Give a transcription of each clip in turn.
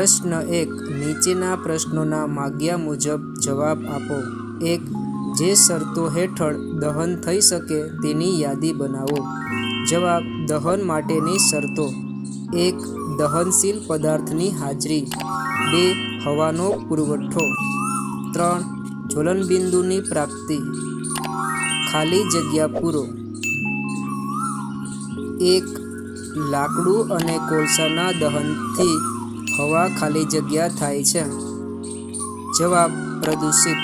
પ્રશ્ન એક. નીચેના પ્રશ્નોના માગ્યા મુજબ જવાબ આપો. એક. જે શરતો હેઠળ દહન થઈ શકે તેની યાદી બનાવો. જવાબ, દહન માટેની શરતો. એક. દહનશીલ પદાર્થની હાજરી. બે. હવાનો પુરવઠો. ત્રણ. જ્વલનબિંદુની પ્રાપ્તિ. ખાલી જગ્યા પૂરો. એક. લાકડું અને કોલસાના દહનથી હવા ખાલી જગ્યા થાય છે. જવાબ પ્રદૂષિત.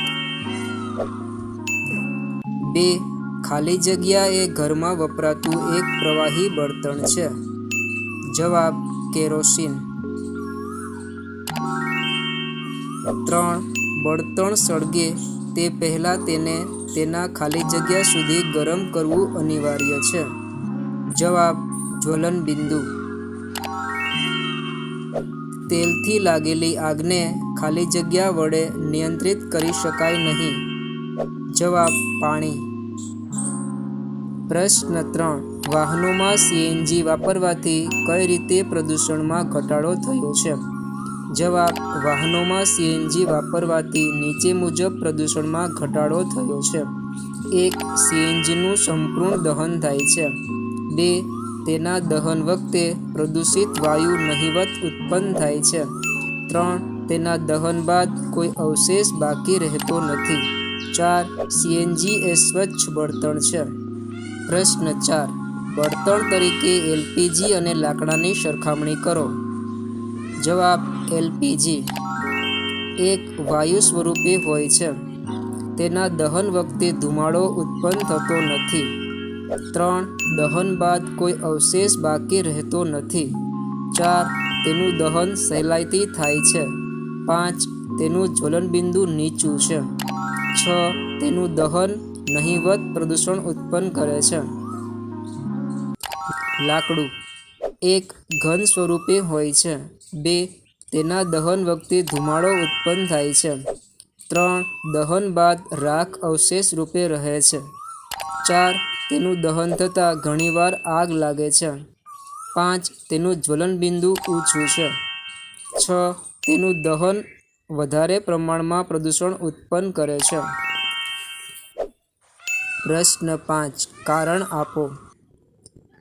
બે, ખાલી જગ્યા એ ઘરમાં વપરાતું એક પ્રવાહી બળતણ છે. જવાબ, કેરોસીન. ત્રણ, બળતણ સળગે તે પહેલાં તેને તેના ખાલી જગ્યા સુધી ગરમ કરવું અનિવાર્ય છે. જવાબ જ્વલન બિંદુ તેલથી લાગેલી આગને ખાલી જગ્યા વડે નિયંત્રિત કરી શકાય નહીં. જવાબ, પાણી. પ્રશ્ન ત્રણ. વાહનોમાં સીએનજી વાપરવાથી કઈ રીતે પ્રદૂષણમાં ઘટાડો થયો છે? જવાબ, વાહનોમાં સીએનજી વાપરવાથી નીચે મુજબ પ્રદૂષણમાં ઘટાડો થયો છે. એક સીએનજીનું સંપૂર્ણ દહન થાય છે. બે તેના દહન વખતે પ્રદૂષિત વાયુ નહિવત ઉત્પન્ન થાય છે. ત્રણ, તેના દહન બાદ કોઈ અવશેષ બાકી રહેતો નથી. ચાર સીએનજી એ સ્વચ્છ બળતણ છે. પ્રશ્ન ચાર, બળતણ તરીકે એલપીજી અને લાકડાની સરખામણી કરો. જવાબ એલપીજી એક, વાયુ સ્વરૂપે હોય છે. તેના દહન વખતે ધુમાડો ઉત્પન્ન થતો નથી. ત્રણ, દહન બાદ કોઈ અવશેષ બાકી રહેતો નથી. ચાર, તેનું દહન સહેલાઈથી થાય છે. પાંચ, તેનું જ્વલનબિંદુ નીચું છે. છ, તેનું દહન નહિવત પ્રદૂષણ ઉત્પન્ન કરે છે. લાકડું. એક, ઘન સ્વરૂપે હોય છે. બે, તેના દહન વખતે ધુમાડો ઉત્પન્ન થાય છે. ત્રણ, દહન બાદ રાખ અવશેષ રૂપે રહે છે. ચાર તેનું દહન થતાં ઘણીવાર આગ લાગે છે. પાંચ, તેનું જ્વલનબિંદુ ઊંચું છે. છ, તેનું દહન વધારે પ્રમાણમાં પ્રદૂષણ ઉત્પન્ન કરે છે. પ્રશ્ન પાંચ, કારણ આપો.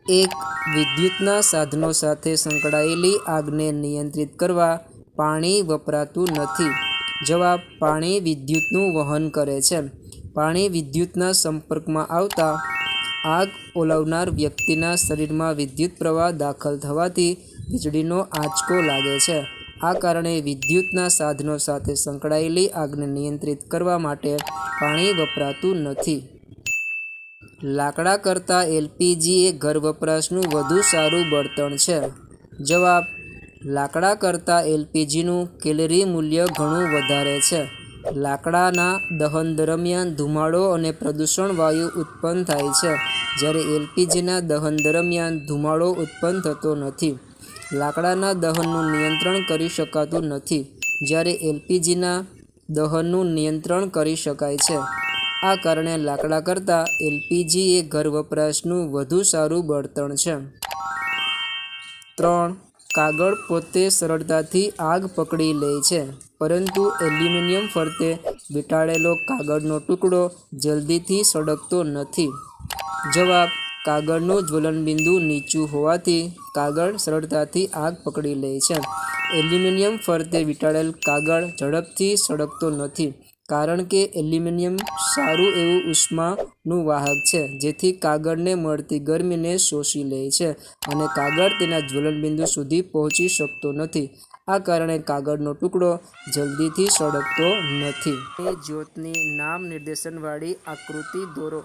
એક, વિદ્યુતના સાધનો સાથે સંકળાયેલી આગને નિયંત્રિત કરવા પાણી વપરાતું નથી. જવાબ, પાણી વિદ્યુતનું વહન કરે છે. પાણી વિદ્યુતના સંપર્કમાં આવતા આગ ઓલવનાર વ્યક્તિના શરીરમાં વિદ્યુત પ્રવાહ દાખલ થવાથી વીજળીનો આંચકો લાગે છે. આ કારણે વિદ્યુતના સાધનો સાથે સંકળાયેલી આગને નિયંત્રિત કરવા માટે પાણી વપરાતું નથી. લાકડા કરતાં એલપીજી એ ઘર વપરાશનું વધુ સારું બળતણ છે. જવાબ, લાકડા કરતાં એલપીજીનું કેલરી મૂલ્ય ઘણું વધારે છે. લાકડાના દહન દરમિયાન ધુમાડો અને પ્રદૂષણ વાયુ ઉત્પન્ન થાય છે. જ્યારે એલપીજીના દહન દરમિયાન ધુમાડો ઉત્પન્ન થતો નથી, લાકડાના દહનનું નિયંત્રણ કરી શકાતું નથી, જ્યારે એલપીજીના દહનનું નિયંત્રણ કરી શકાય છે. આ કારણે લાકડા કરતાં એલપીજી એ ઘર વપરાશનું વધુ સારું બળતણ છે. ત્રણ કાગળ પોતે સરળતાથી આગ પકડી લે છે. પરંતુ એલ્યુમિનિયમ ફરતે વીંટાળેલો કાગળનો ટુકડો જલ્દીથી સળગતો નથી. જવાબ, કાગળનું જ્વલનબિંદુ નીચું હોવાથી કાગળ સરળતાથી આગ પકડી લે છે. એલ્યુમિનિયમ ફરતે વીંટાળેલ કાગળ ઝડપથી સળગતો નથી. કારણ કે એલ્યુમિનિયમ સારું એવું ઉષ્માનું વાહક છે, જેથી કાગળને મળતી ગરમીને શોષી લે છે અને કાગળ તેના જ્વલનબિંદુ સુધી પહોંચી શકતો નથી. આ કારણે કાગળનો ટુકડો જલ્દીથી સળગતો નથી. એ જ્યોતની નામ નિર્દેશનવાળી આકૃતિ દોરો.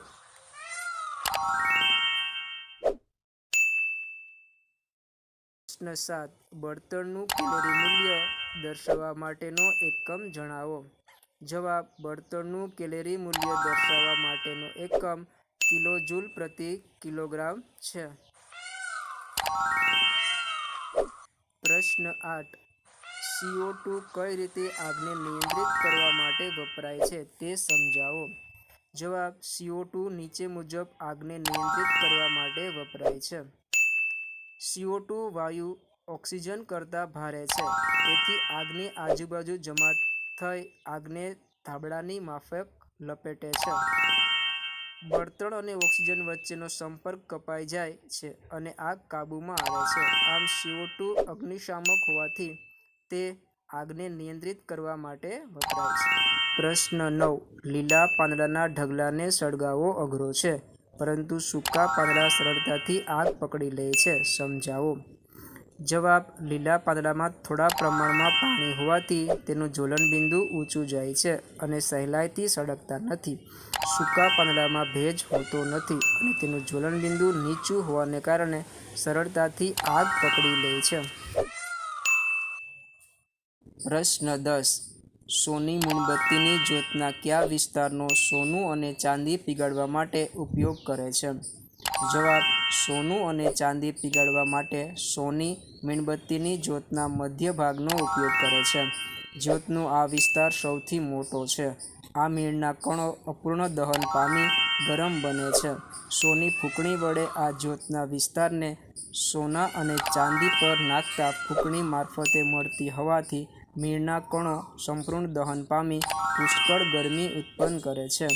પ્રશ્ન સાત, બળતણનું કેલરી મૂલ્ય દર્શાવવા માટેનો એકમ જણાવો. જવાબ, બળતણનું કેલેરી મૂલ્ય દર્શાવવા માટેનો એકમ કિલોજૂલ પ્રતિ કિલોગ્રામ છે. પ્રશ્ન આઠ. સીઓ ટુ કઈ રીતે આગને નિયંત્રિત કરવા માટે વપરાય છે તે સમજાવો. જવાબ સીઓ ટુ નીચે મુજબ આગને નિયંત્રિત કરવા માટે વપરાય છે. સીઓ ટુ વાયુ ઓક્સિજન કરતાં ભારે છે, તેથી આગની આજુબાજુ જમા થઈ આગને ધાબળાની માફક લપેટે છે. બળતણ અને ઓક્સિજન વચ્ચેનો સંપર્ક કપાઈ જાય છે અને આગ કાબૂમાં આવે છે. આમ સીઓટુ અગ્નિશામક હોવાથી તે આગને નિયંત્રિત કરવા માટે વપરાય છે. પ્રશ્ન નવ લીલા પાંદડાના ઢગલાને સળગાવવો અઘરો છે, પરંતુ સૂકા પાંદડા સરળતાથી આગ પકડી લે છે. સમજાવો. જવાબ લીલા પાંદડામાં થોડા પ્રમાણમાં પાણી હોવાથી તેનું જ્વલનબિંદુ ઊંચું જાય છે અને સહેલાઈથી સળગતા નથી. સૂકા પાંદડામાં ભેજ હોતો નથી અને તેનું જ્વલનબિંદુ નીચું હોવાને કારણે સરળતાથી આગ પકડી લે છે. પ્રશ્ન દસ સોની મીણબત્તીની જ્યોતના કયા વિસ્તારનો સોનું અને ચાંદી પીગાળવા માટે ઉપયોગ કરે છે? જવાબ સોનું અને ચાંદી પીગાળવા માટે સોની મીણબત્તીની જ્યોતના મધ્ય ભાગનો ઉપયોગ કરે છે. જ્યોતનો આ વિસ્તાર સૌથી મોટો છે. આ મીણના કણો અપૂર્ણ દહન પામી ગરમ બને છે. સોની ફૂંકણી વડે આ જ્યોતના વિસ્તારને સોના અને ચાંદી પર નાખતા ફૂંકણી મારફતે મળતી હવાથી મીણના કણો સંપૂર્ણ દહન પામી પુષ્કળ ગરમી ઉત્પન્ન કરે છે,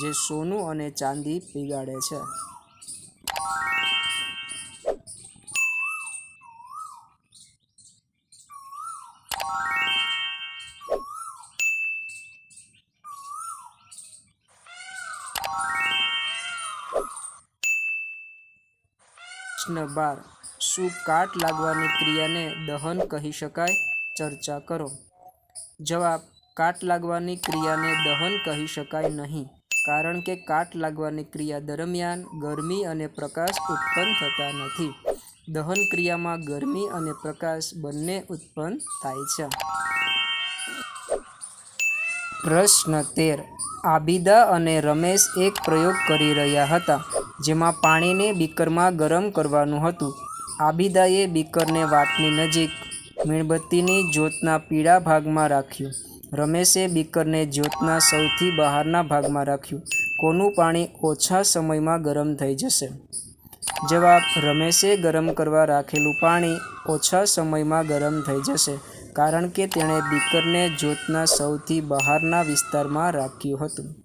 જે સોનું અને ચાંદી પીગાળે છે. બાર શું કાટ લાગવાની ક્રિયાને દહન કહી શકાય? ચર્ચા કરો. જવાબ કાટ લાગવાની ક્રિયાને દહન કહી શકાય નહીં કારણ કે કાટ લાગવાની ક્રિયા દરમિયાન ગરમી અને પ્રકાશ ઉત્પન્ન થતા નથી. દહન ક્રિયામાં ગરમી અને પ્રકાશ બંને ઉત્પન્ન થાય છે. પ્રશ્ન તેર આબિદા અને રમેશ એક પ્રયોગ કરી રહ્યા હતા, જેમાં પાણીને બીકરમાં ગરમ કરવાનું હતું. આબિદાએ બીકરને વાતની નજીક મીણબત્તીની જ્યોતના પીળા ભાગમાં રાખ્યું. રમેશે બીકરને જ્યોતના સૌથી બહારના ભાગમાં રાખ્યું. કોનું પાણી ઓછા સમયમાં ગરમ થઈ જશે? જવાબ, રમેશે ગરમ કરવા રાખેલું પાણી ઓછા સમયમાં ગરમ થઈ જશે કારણ કે તેણે બીકરને જ્યોતના સૌથી બહારના વિસ્તારમાં રાખ્યું હતું.